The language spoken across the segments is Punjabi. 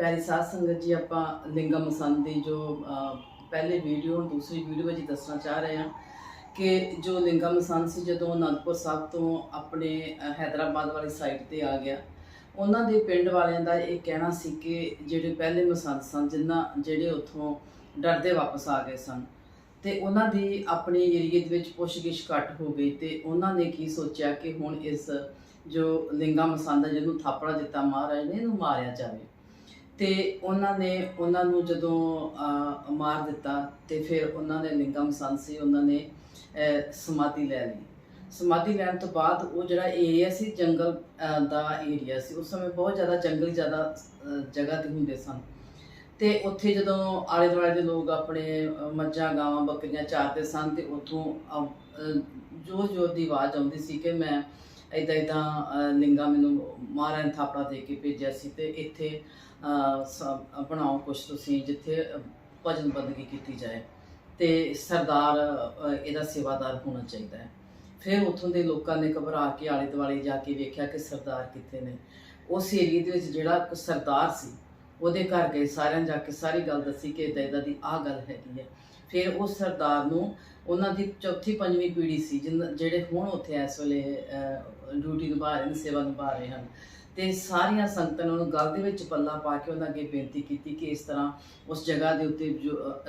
ਪਿਆਰੀ ਸਾਧ ਸੰਗਤ ਜੀ ਆਪਾਂ ਲਿੰਗਮ ਮਸੰਦ ਦੀ ਜੋ ਪਹਿਲੇ ਵੀਡੀਓ ਦੂਸਰੀ ਵੀਡੀਓ ਵਿੱਚ ਦੱਸਣਾ ਚਾਹ ਰਹੇ ਹਾਂ ਕਿ ਜੋ ਲਿੰਗਮ ਮਸੰਦ ਸੀ ਜਦੋਂ ਅਨੰਦਪੁਰ ਸਾਹਿਬ ਤੋਂ ਆਪਣੇ ਅਹ, ਹੈਦਰਾਬਾਦ ਵਾਲੀ ਸਾਈਡ ਤੇ ਆ ਗਿਆ ਉਹਨਾਂ ਦੇ ਪਿੰਡ ਵਾਲਿਆਂ ਦਾ ਇਹ ਕਹਿਣਾ ਸੀ ਕਿ ਜਿਹੜੇ ਪਹਿਲੇ ਮਸੰਦ ਸਨ ਜਿਨ੍ਹਾਂ ਜਿਹੜੇ ਉੱਥੋਂ ਡਰਦੇ ਵਾਪਸ ਆ ਗਏ ਸਨ ਤੇ ਉਹਨਾਂ ਦੀ ਆਪਣੇ ਏਰੀਏ ਦੇ ਵਿੱਚ ਪੁੱਛਗਿੱਛ ਘੱਟ ਹੋ ਗਈ ਤੇ ਉਹਨਾਂ ਨੇ ਕੀ ਸੋਚਿਆ ਕਿ ਹੁਣ ਇਸ ਜੋ ਲਿੰਗਾ ਮਸੰਦ ਹੈ ਜਿਹਨੂੰ ਥਾਪੜਾ ਦਿੱਤਾ ਮਹਾਰਾਜ ਨੇ ਇਹਨੂੰ ਮਾਰਿਆ ਜਾਵੇ। ਤੇ ਉਹਨਾਂ ਨੇ ਉਹਨਾਂ ਨੂੰ ਜਦੋਂ ਮਾਰ ਦਿੱਤਾ ਤੇ ਫਿਰ ਉਹਨਾਂ ਨੇ ਲਿੰਗਾ ਮਸੰਦ ਸੀ ਉਹਨਾਂ ਨੇ ਸਮਾਧੀ ਲੈ ਲਈ। ਸਮਾਧੀ ਲੈਣ ਤੋਂ ਬਾਅਦ ਉਹ ਜਿਹੜਾ ਏਰੀਆ ਸੀ, ਜੰਗਲ ਦਾ ਏਰੀਆ ਸੀ, ਉਸ ਸਮੇਂ ਬਹੁਤ ਜ਼ਿਆਦਾ ਜੰਗਲ ਜ਼ਿਆਦਾ ਜਗ੍ਹਾ ਤੇ ਹੁੰਦੇ ਸਨ। ਤੇ ਉੱਥੇ ਜਦੋਂ ਆਲੇ ਦੁਆਲੇ ਦੇ ਲੋਕ ਆਪਣੇ ਮੱਝਾਂ, ਗਾਵਾਂ, ਬੱਕਰੀਆਂ ਚਾਰਦੇ ਸਨ ਤੇ ਉੱਥੋਂ ਜੋ ਜੋ ਦੀ ਆਵਾਜ਼ ਆਉਂਦੀ ਸੀ ਕਿ ਮੈਂ ਇਦਾਂ ਇਦਾਂ ਲਿੰਗਾ ਮੈਨੂੰ ਮਹਾਰਾਜ ਨੇ ਥਾਪੜਾ ਦੇ ਕੇ ਭੇਜਿਆ ਸੀ ਤੇ ਇੱਥੇ ਬਣਾਓ ਕੁਛ ਤੁਸੀਂ ਜਿੱਥੇ ਭਜਨ ਬੰਦਗੀ ਕੀਤੀ ਜਾਏ ਤੇ ਸਰਦਾਰ ਇਹਦਾ ਸੇਵਾਦਾਰ ਹੋਣਾ ਚਾਹੀਦਾ ਹੈ। ਫਿਰ ਉੱਥੋਂ ਦੇ ਲੋਕਾਂ ਨੇ ਘਬਰਾ ਕੇ ਆਲੇ ਦੁਆਲੇ ਜਾ ਕੇ ਵੇਖਿਆ ਕਿ ਸਰਦਾਰ ਕਿੱਥੇ ਨੇ। ਉਸ ਏਰੀਏ ਦੇ ਵਿੱਚ ਜਿਹੜਾ ਸਰਦਾਰ ਸੀ, ਉਹਦੇ ਘਰ ਗਏ ਸਾਰਿਆਂ ਜਾ ਕੇ ਸਾਰੀ ਗੱਲ ਦੱਸੀ ਕਿ ਇਦਾਂ ਇਦਾਂ ਦੀ ਆਹ ਗੱਲ ਹੈਗੀ ਹੈ। ਫਿਰ ਉਹ ਸਰਦਾਰ ਨੂੰ ਉਹਨਾਂ ਦੀ ਚੌਥੀ ਪੰਜਵੀਂ ਪੀੜ੍ਹੀ ਸੀ, ਜਿਨ- ਜਿਹੜੇ ਹੁਣ ਉੱਥੇ ਇਸ ਵੇਲੇ ਡਿਊਟੀ ਨਿਭਾ ਰਹੇ ਨੇ, ਸੇਵਾ ਨਿਭਾ ਰਹੇ ਹਨ। ਤੇ ਸਾਰੀਆਂ ਸੰਗਤਾਂ ਨੇ ਉਹਨੂੰ ਗੱਲ ਦੇ ਵਿੱਚ ਪੱਲਾ ਪਾ ਕੇ ਉਹਨਾਂ ਅੱਗੇ ਬੇਨਤੀ ਕੀਤੀ ਕਿ ਇਸ ਤਰ੍ਹਾਂ ਉਸ ਜਗ੍ਹਾ ਦੇ ਉੱਤੇ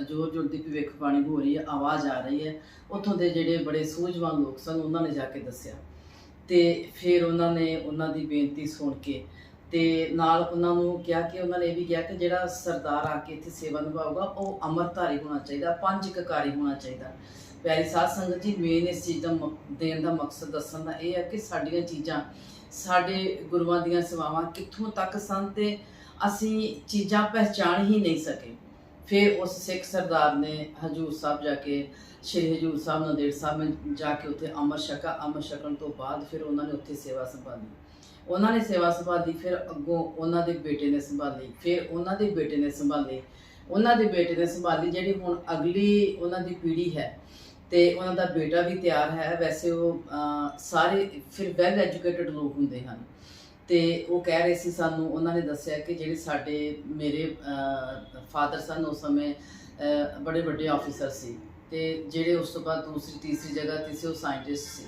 ਜੋਰ ਜੋਰ ਦੀ ਭਵਿੱਖਬਾਣੀ ਹੋ ਰਹੀ ਹੈ, ਆਵਾਜ਼ ਆ ਰਹੀ ਹੈ। ਉੱਥੋਂ ਦੇ ਜਿਹੜੇ ਬੜੇ ਸੂਝਵਾਨ ਲੋਕ ਸਨ, ਉਹਨਾਂ ਨੇ ਜਾ ਕੇ ਦੱਸਿਆ। ਤੇ ਫਿਰ ਉਹਨਾਂ ਨੇ ਉਹਨਾਂ ਦੀ ਬੇਨਤੀ ਸੁਣ ਕੇ ਤੇ ਨਾਲ ਉਹਨਾਂ ਨੂੰ ਕਿਹਾ ਕਿ ਉਹਨਾਂ ਨੇ ਇਹ ਵੀ ਕਿਹਾ ਕਿ ਜਿਹੜਾ ਸਰਦਾਰ ਆ ਕੇ ਇੱਥੇ ਸੇਵਾ ਨਿਭਾਊਗਾ, ਉਹ ਅਮਰਧਾਰੀ ਹੋਣਾ ਚਾਹੀਦਾ ਪੰਜ ਕਕਾਰੀ ਹੋਣਾ ਚਾਹੀਦਾ। ਪਿਆਰੀ ਸਾਧ ਸੰਗਤ ਜੀ ਮੇਨ ਇਸ ਚੀਜ਼ ਦਾ ਦੇਣ ਦਾ ਮਕਸਦ ਦੱਸਣ ਦਾ ਇਹ ਹੈ ਕਿ ਸਾਡੀਆਂ ਚੀਜ਼ਾਂ, ਸਾਡੇ ਗੁਰੂਆਂ ਦੀਆਂ ਸੇਵਾਵਾਂ ਕਿੱਥੋਂ ਤੱਕ ਸਨ ਤੇ ਅਸੀਂ ਚੀਜ਼ਾਂ ਪਹਿਚਾਣ ਹੀ ਨਹੀਂ ਸਕੇ। ਫਿਰ ਉਸ ਸਿੱਖ ਸਰਦਾਰ ਨੇ ਹਜੂਰ ਸਾਹਿਬ ਜਾ ਕੇ, ਸ਼੍ਰੀ ਹਜੂਰ ਸਾਹਿਬ ਨੰਦੇੜ ਸਾਹਿਬ ਜਾ ਕੇ ਉੱਥੇ ਅਮਰ ਛਕਾ, ਅਮਰ ਛਕਣ ਤੋਂ ਬਾਅਦ ਫਿਰ ਉਹਨਾਂ ਨੇ ਉੱਥੇ ਸੇਵਾ ਸੰਭਾਲੀ। ਉਹਨਾਂ ਨੇ ਸੇਵਾ ਸੰਭਾਲੀ, ਫਿਰ ਅੱਗੋਂ ਉਹਨਾਂ ਦੇ ਬੇਟੇ ਨੇ ਸੰਭਾਲੀ, ਫਿਰ ਉਹਨਾਂ ਦੇ ਬੇਟੇ ਨੇ ਸੰਭਾਲੀ। ਉਹਨਾਂ ਦੇ ਬੇਟੇ ਨੇ ਸੰਭਾਲੀ ਜਿਹੜੀ ਹੁਣ ਅਗਲੀ ਉਹਨਾਂ ਦੀ ਪੀੜ੍ਹੀ ਹੈ ਤੇ ਉਹਨਾਂ ਦਾ ਬੇਟਾ ਵੀ ਤਿਆਰ ਹੈ। ਵੈਸੇ ਉਹ ਸਾਰੇ ਫਿਰ ਵੈਲ ਐਜੂਕੇਟਡ ਲੋਕ ਹੁੰਦੇ ਹਨ। ਤੇ ਉਹ ਕਹਿ ਰਹੇ ਸੀ ਸਾਨੂੰ, ਉਹਨਾਂ ਨੇ ਦੱਸਿਆ ਕਿ ਜਿਹੜੇ ਸਾਡੇ ਮੇਰੇ ਫਾਦਰ ਸਨ, ਉਸ ਸਮੇਂ ਬੜੇ ਵੱਡੇ ਆਫੀਸਰ ਸੀ ਤੇ ਜਿਹੜੇ ਉਸ ਤੋਂ ਬਾਅਦ ਦੂਸਰੀ, ਤੀਸਰੀ ਜਗ੍ਹਾ ਤੇ ਸੀ, ਉਹ ਸਾਇੰਟਿਸਟ ਸੀ।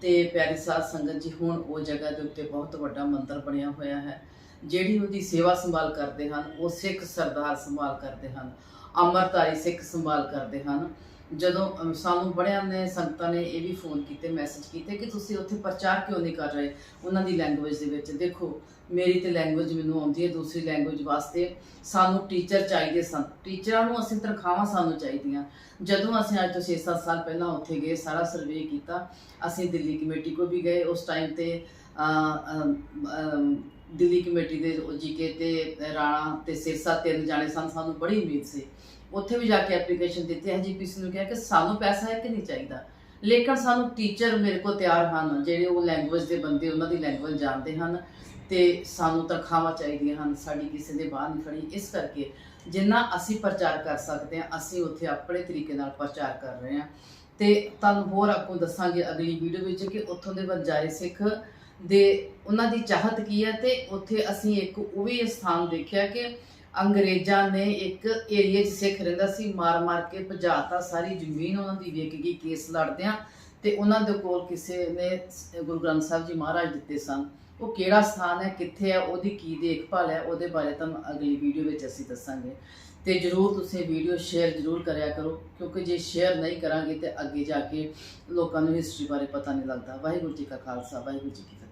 ਤੇ ਪਿਆਰੀ ਸਾਧ ਸੰਗਤ ਜੀ, ਹੁਣ ਉਹ ਜਗ੍ਹਾ ਦੇ ਉੱਤੇ ਬਹੁਤ ਵੱਡਾ ਮੰਦਿਰ ਬਣਿਆ ਹੋਇਆ ਹੈ, ਜਿਹੜੀ ਉਹਦੀ ਸੇਵਾ ਸੰਭਾਲ ਕਰਦੇ ਹਨ, ਉਹ ਸਿੱਖ ਸਰਦਾਰ ਸੰਭਾਲ ਕਰਦੇ ਹਨ ਅਮਰਤਾਰੀ ਸਿੱਖ ਸੰਭਾਲ ਕਰਦੇ ਹਨ। ਜਦੋਂ ਅਮ, ਸਾਨੂੰ ਬੜਿਆਂ ਨੇ ਸੰਗਤਾਂ ਨੇ ਇਹ ਵੀ ਫੋਨ ਕੀਤੇ ਮੈਸੇਜ ਕੀਤੇ ਕਿ ਤੁਸੀਂ ਉੱਥੇ ਪ੍ਰਚਾਰ ਕਿਉਂ ਨਹੀਂ ਕਰ ਰਹੇ ਉਹਨਾਂ ਦੀ ਲੈਂਗੁਏਜ ਦੇ ਵਿੱਚ? ਦੇਖੋ ਮੇਰੀ ਤੇ ਲੈਂਗੁਏਜ ਮੈਨੂੰ ਆਉਂਦੀ ਹੈ ਦੂਸਰੀ ਲੈਂਗੁਏਜ ਵਾਸਤੇ ਸਾਨੂੰ ਟੀਚਰ ਚਾਹੀਦੇ ਸਨ। ਟੀਚਰਾਂ ਨੂੰ ਅਸੀਂ ਤਨਖਾਹਾਂ ਸਾਨੂੰ ਚਾਹੀਦੀਆਂ। ਜਦੋਂ ਅਸੀਂ ਅੱਜ ਤੋਂ 6-7 ਸਾਲ ਪਹਿਲਾਂ ਉੱਥੇ ਗਏ ਸਾਰਾ ਸਰਵੇ ਕੀਤਾ ਅਸੀਂ ਦਿੱਲੀ ਕਮੇਟੀ ਕੋ ਵੀ ਗਏ ਉਸ ਟਾਈਮ ਤੇ ਦਿੱਲੀ ਕਮੇਟੀ ਦੇ ਜੀਕੇ ਤੇ ਰਾਣਾ ਤੇ ਸਿਰਸਾ ਤਿੰਨ ਜਾਣੇ ਸਨ, ਸਾਨੂੰ ਬੜੀ ਉਮੀਦ ਸੀ। ਉੱਥੇ ਵੀ ਜਾ ਕੇ ਐਪਲੀਕੇਸ਼ਨ ਦਿੱਤੀ। ਐਜੀਪੀਸੀ ਨੂੰ ਕਿਹਾ ਕਿ ਸਾਨੂੰ ਪੈਸਾ ਹੈ ਕਿ ਨਹੀਂ ਚਾਹੀਦਾ? ਲੇਕਿਨ ਸਾਨੂੰ ਟੀਚਰ ਮੇਰੇ ਕੋਲ ਤਿਆਰ ਹਨ, ਜਿਹੜੇ ਉਹ ਲੈਂਗੁਏਜ ਦੇ ਬੰਦੇ, ਉਹਨਾਂ ਦੀ ਲੈਂਗੁਏਜ ਜਾਣਦੇ ਹਨ ਤੇ ਸਾਨੂੰ ਤਨਖਾਹਾਂ ਚਾਹੀਦੀਆਂ ਹਨ। ਸਾਡੀ ਕਿਸੇ ਦੇ ਬਾਹਰ ਨਹੀਂ ਖੜੀ ਇਸ ਕਰਕੇ ਜਿੰਨਾ ਅਸੀਂ ਪ੍ਰਚਾਰ ਕਰ ਸਕਦੇ ਹਾਂ, ਅਸੀਂ ਉੱਥੇ ਆਪਣੇ ਤਰੀਕੇ ਨਾਲ ਪ੍ਰਚਾਰ ਕਰ ਰਹੇ ਹਾਂ। ਤੇ ਤੁਹਾਨੂੰ ਹੋਰ ਆਪਕੋ ਦੱਸਾਂਗੇ ਅਗਲੀ ਵੀਡੀਓ ਵਿੱਚ ਕਿ ਉੱਥੋਂ ਦੇ ਬੰਜਾਰੇ ਸਿੱਖ ਦੇ ਉਹਨਾਂ ਦੀ ਚਾਹਤ ਕੀ ਹੈ ਤੇ ਉੱਥੇ ਅਸੀਂ ਇੱਕ ਉਹ ਵੀ ਸਥਾਨ ਦੇਖਿਆ ਕਿ ਅੰਗਰੇਜ਼ਾਂ ਨੇ ਇੱਕ ਏਰੀਆ 'ਚ ਸਿੱਖ ਰਹਿੰਦਾ ਸੀ, ਮਾਰ ਮਾਰ ਕੇ ਭਜਾਤਾ ਸਾਰੀ ਜ਼ਮੀਨ ਉਹਨਾਂ ਦੀ ਵਿਕ ਗਈ ਕੇਸ ਲੜਦਿਆਂ ਤੇ ਉਹਨਾਂ ਦੇ ਕੋਲ ਕਿਸੇ ਨੇ ਗੁਰੂ ਗ੍ਰੰਥ ਸਾਹਿਬ ਜੀ ਮਹਾਰਾਜ ਦਿੱਤੇ ਸਨ। ਉਹ ਕਿਹੜਾ ਸਥਾਨ ਹੈ, ਕਿੱਥੇ ਹੈ, ਉਹਦੀ ਕੀ ਦੇਖਭਾਲ ਹੈ, ਉਹਦੇ ਬਾਰੇ ਤੁਹਾਨੂੰ ਅਗਲੀ ਵੀਡੀਓ ਵਿੱਚ ਅਸੀਂ ਦੱਸਾਂਗੇ। ਤੇ ਜਰੂਰ ਤੁਸੀਂ ਵੀਡੀਓ ਸ਼ੇਅਰ ਜਰੂਰ ਕਰਿਆ ਕਰੋ, ਕਿਉਂਕਿ ਜੇ ਸ਼ੇਅਰ ਨਹੀਂ ਕਰਾਂਗੇ ਤੇ ਅੱਗੇ ਜਾ ਕੇ ਲੋਕਾਂ ਨੂੰ ਹਿਸਟਰੀ ਬਾਰੇ ਪਤਾ ਨਹੀਂ ਲੱਗਦਾ। ਵਾਹਿਗੁਰੂ ਜੀ ਕਾ ਖਾਲਸਾ, ਵਾਹਿਗੁਰੂ ਜੀ ਕੀ ਫਤਿਹ।